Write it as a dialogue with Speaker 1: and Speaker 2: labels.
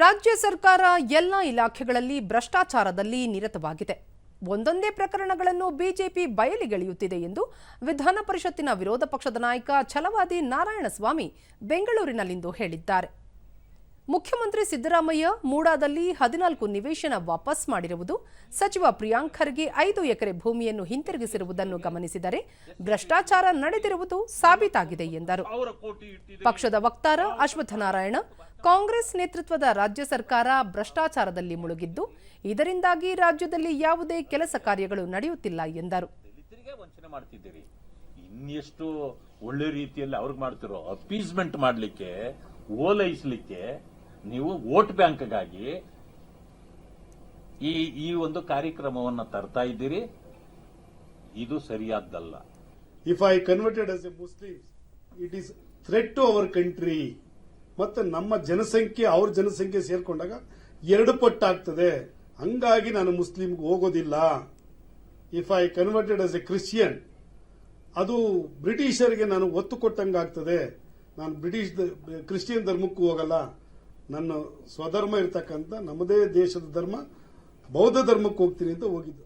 Speaker 1: ರಾಜ್ಯ ಸರ್ಕಾರ ಎಲ್ಲ ಇಲಾಖೆಗಳಲ್ಲಿ ಭ್ರಷ್ಟಾಚಾರದಲ್ಲಿ ನಿರತವಾಗಿದೆ. ಒಂದೊಂದೇ ಪ್ರಕರಣಗಳನ್ನು ಬಿಜೆಪಿ ಬಯಲಿಗೆಳೆಯುತ್ತಿದೆ ಎಂದು ವಿಧಾನ ಪರಿಷತ್ತಿನ ವಿರೋಧ ಪಕ್ಷದ ನಾಯಕ ಛಲವಾದಿ ನಾರಾಯಣಸ್ವಾಮಿ ಬೆಂಗಳೂರಿನಲ್ಲಿಂದು ಹೇಳಿದ್ದಾರೆ. ಮುಖ್ಯಮಂತ್ರಿ ಸಿದ್ದರಾಮಯ್ಯ ಮೂಡಾದಲ್ಲಿ ಹದಿನಾಲ್ಕು ನಿವೇಶನ ವಾಪಸ್ ಮಾಡಿರುವುದು ಸಚಿವ ಪ್ರಿಯಾಂಕ್ ಖರ್ಗೆ ಐದು ಎಕರೆ ಭೂಮಿಯನ್ನು ಹಿಂತಿರುಗಿಸಿರುವುದನ್ನು ಗಮನಿಸಿದರೆ ಭ್ರಷ್ಟಾಚಾರ ನಡೆದಿರುವುದು ಸಾಬೀತಾಗಿದೆ ಎಂದರು. ಪಕ್ಷದ ವಕ್ತಾರ ಅಶ್ವತ್ಥನಾರಾಯಣ ಕಾಂಗ್ರೆಸ್ ನೇತೃತ್ವದ ರಾಜ್ಯ ಸರ್ಕಾರ ಭ್ರಷ್ಟಾಚಾರದಲ್ಲಿ ಮುಳುಗಿದ್ದು ಇದರಿಂದಾಗಿ ರಾಜ್ಯದಲ್ಲಿ ಯಾವುದೇ ಕೆಲಸ ಕಾರ್ಯಗಳು ನಡೆಯುತ್ತಿಲ್ಲ ಎಂದರು.
Speaker 2: ದಲಿತರಿಗೆ ವಂಚನೆ ಮಾಡ್ತಿದ್ದೀರಿ. ಇನ್ನೆಷ್ಟು ಒಳ್ಳೆ ರೀತಿಯಲ್ಲಿ ಅವ್ರಿಗೆ ಮಾಡ್ತಿರೋ ಅಪೀಸ್ಮೆಂಟ್ ಮಾಡಲಿಕ್ಕೆ ಓಲೈಸಲಿಕ್ಕೆ ನೀವು ವೋಟ್ ಬ್ಯಾಂಕ್ಗಾಗಿ ಈ ಈ ಒಂದು ಕಾರ್ಯಕ್ರಮವನ್ನು ತರ್ತಾ ಇದ್ದೀರಿ. ಇದು ಸರಿಯಾದ್ದಲ್ಲ.
Speaker 3: If I converted a Muslim it is threat to our country. ಮತ್ತೆ ನಮ್ಮ ಜನಸಂಖ್ಯೆ, ಅವ್ರ ಜನಸಂಖ್ಯೆ ಸೇರ್ಕೊಂಡಾಗ ಎರಡು ಪಟ್ಟು ಆಗ್ತದೆ ಹಂಗಾಗಿ ನಾನು ಮುಸ್ಲಿಂಗೆ ಹೋಗೋದಿಲ್ಲ. If I converted as a Christian ಅದು ಬ್ರಿಟಿಷರಿಗೆ ನಾನು ಒತ್ತು ಕೊಟ್ಟಂಗಾಗ್ತದೆ. ನಾನು ಬ್ರಿಟಿಷ್ ಕ್ರಿಶ್ಚಿಯನ್ ಧರ್ಮಕ್ಕೂ ಹೋಗಲ್ಲ. ನನ್ನ ಸ್ವಧರ್ಮ ಇರ್ತಕ್ಕಂಥ ನಮ್ಮದೇ ದೇಶದ ಧರ್ಮ, ಬೌದ್ಧ ಧರ್ಮಕ್ಕೆ ಹೋಗ್ತೀನಿ ಅಂತ ಹೋಗಿದ್ದು.